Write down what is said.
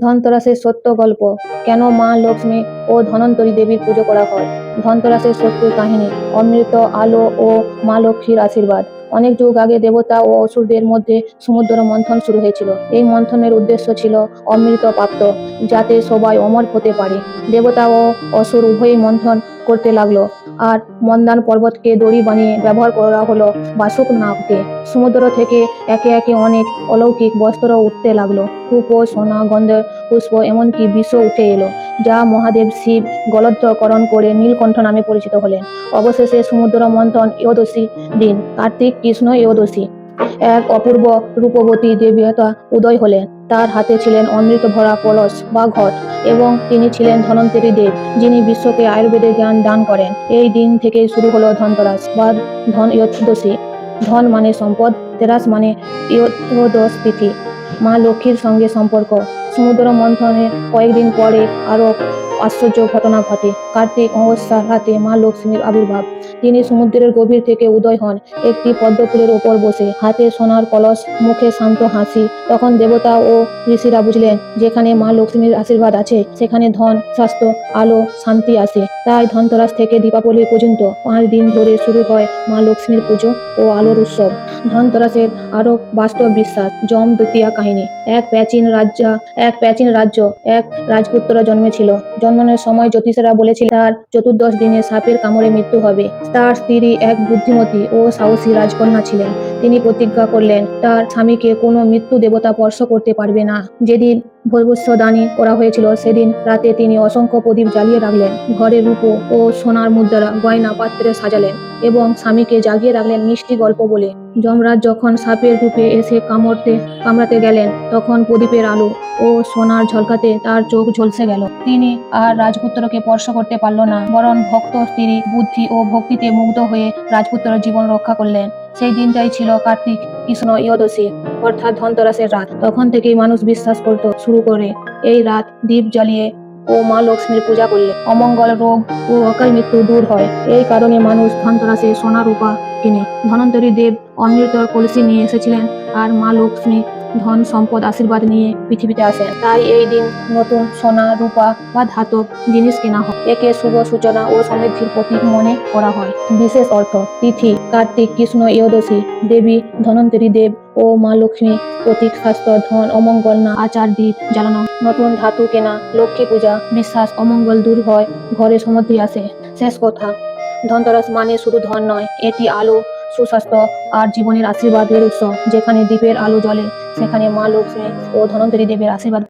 ধনতেরাসের সত্য গল্প। কেন মা লক্ষ্মী ও ধনন্তরী দেবীর পুজো করা হয়? ধনতেরাসের সত্য কাহিনী, অমৃত, আলো ও মা লক্ষ্মীর আশীর্বাদ। অনেক যুগ আগে দেবতা ও অসুরদের মধ্যে সমুদ্র মন্থন শুরু হয়েছিল। এই মন্থনের উদ্দেশ্য ছিল অমৃত প্রাপ্ত, যাতে সবাই অমর হতে পারে। দেবতা ও অসুর উভয়ই মন্থন করতে লাগল। আর মন্দান পর্বতকে দড়ি বানিয়ে ব্যবহার করা হলো বাসুক নাগকে। সমুদ্র থেকে একে একে অনেক অলৌকিক বস্ত্র উঠতে লাগল। রূপ সোনা, গন্ধের পুষ্প এমনকি বিষ উঠে এলো, যা মহাদেব শিব গলদ্ধকরণ করে নীলকণ্ঠ নামে পরিচিত হলেন। অবশেষে সমুদ্র মন্থন একাদশী দিন, কার্তিক কৃষ্ণ একাদশী এক অপূর্ব রূপবতী দেবতা উদয় হলেন। তার হাতে ছিলেন অমৃত ভরা কলস বা ঘট এবং তিনি ছিলেন ধনন্তরী দেব, যিনি বিশ্বকে আয়ুর্বেদের জ্ঞান দান করেন। এই দিন থেকে শুরু হলো ধনতরাস বা ধন ইয়দশী ধন মানে সম্পদ, তেরাস মানে ইয়োদশ তিথি মা লক্ষ্মীর সঙ্গে সম্পর্ক। সমুদ্র মন্থনের কয়েকদিন পরে আরও আশ্চর্য ঘটনা ঘটে। কার্তিক অমাবস্যার রাতে মা লক্ষ্মীর আবির্ভাব। তিনি সমুদ্রের গভীর থেকে উদয় হন। একটি পদ্মফুলের ওপর বসে। হাতে সোনার কলস, মুখে শান্ত হাসি। তখন দেবতা ও ঋষিরা বুঝলেন, যেখানে মা লক্ষ্মীর আশীর্বাদ আছে, সেখানে ধন, স্বাস্থ্য, আলো, শান্তি আসে তাই ধনতেরাস থেকে দীপাবলি পর্যন্ত পাঁচ দিন ধরে শুরু হয় মা লক্ষ্মীর পুজো ও আলোর উৎসব। ধনতেরাসের আরও বাস্তব বিশ্বাস, যম দ্বিতীয়া কাহিনী। এক প্রাচীন রাজ্য, এক প্রাচীন রাজ্য, এক রাজপুত্র জন্মেছিল। জন্মানোর সময় জ্যোতিষেরা বলেছিল তার চতুর্দশ দিনে সাপের কামড়ে মৃত্যু হবে। তার স্ত্রী এক বুদ্ধিমতী ও সাহসী রাজকন্যা ছিলেন। তিনি প্রতিজ্ঞা করলেন, তার স্বামীকে কোনো মৃত্যু দেবতা স্পর্শ করতে পারবে না। যেদিন ভবিষ্যদানী করা হয়েছিল, সেদিন রাতে তিনি অসংখ্য প্রদীপ জ্বালিয়ে রাখলেন, ঘরে রূপো ও সোনার মুদ্রা, গয়না, পাত্রে সাজালেন এবং স্বামীকে জাগিয়ে রাখলেন মিষ্টি গল্প বলে। যমরাজ যখন সাপের রূপে এসে কামড়তে, কামড়াতে গেলেন, তখন প্রদীপের আলো ও সোনার ঝলকাতে তার চোখ ঝলসে গেল। তিনি আর রাজপুত্রকে স্পর্শ করতে পারল না, বরং ভক্ত, স্ত্রী, বুদ্ধি ও ভক্তিতে মুগ্ধ হয়ে রাজপুত্রের জীবন রক্ষা করলেন। সেই দিনটাই ছিল কার্তিক, কৃষ্ণ ইয়দশী অর্থাৎ ধনতেরাসের রাত। তখন থেকেই মানুষ বিশ্বাস করতে শুরু করে, এই রাত দীপ জ্বালিয়ে ও মা লক্ষ্মীর পূজা করলে। অমঙ্গল রোগ ও অকাল মৃত্যু দূর হয়। এই কারণে মানুষ ধনতেরাসে সোনা রূপা কিনে। ধনন্তরী দেব অমৃতর কলসি নিয়ে এসেছিলেন আর মা লক্ষ্মী ধন সম্পদ আশীর্বাদ নিয়ে পৃথিবীতে আসেন তাই এই দিন নতুন সোনা, রূপা বা ধাতব জিনিস কেনা হয়। একে শুভ সূচনা ও সমৃদ্ধির প্রতীক মনে করা হয়। বিশেষ অর্থ, তিথি, কার্তিক, কৃষ্ণ, একাদশী, দেবী ধনন্তরী দেব ও মা লক্ষ্মী, প্রতীক স্বাস্থ্য ধন, অমঙ্গল, না আচার দ্বীপ জ্বালানো। নতুন ধাতু কেনা, লক্ষ্মী পূজা বিশ্বাস অমঙ্গল দূর হয়, ঘরে সমৃদ্ধি আসে। শেষ কথা, ধনতেরাস মানে শুধু ধন নয়, এটি আলো সুস্বাস্থ্য আর জীবনের আশীর্বাদের উৎস যেখানে দ্বীপের আলো জ্বলে, সেখানে মা লক্ষ্মী ও ধনন্তরী দেবের আশীর্বাদ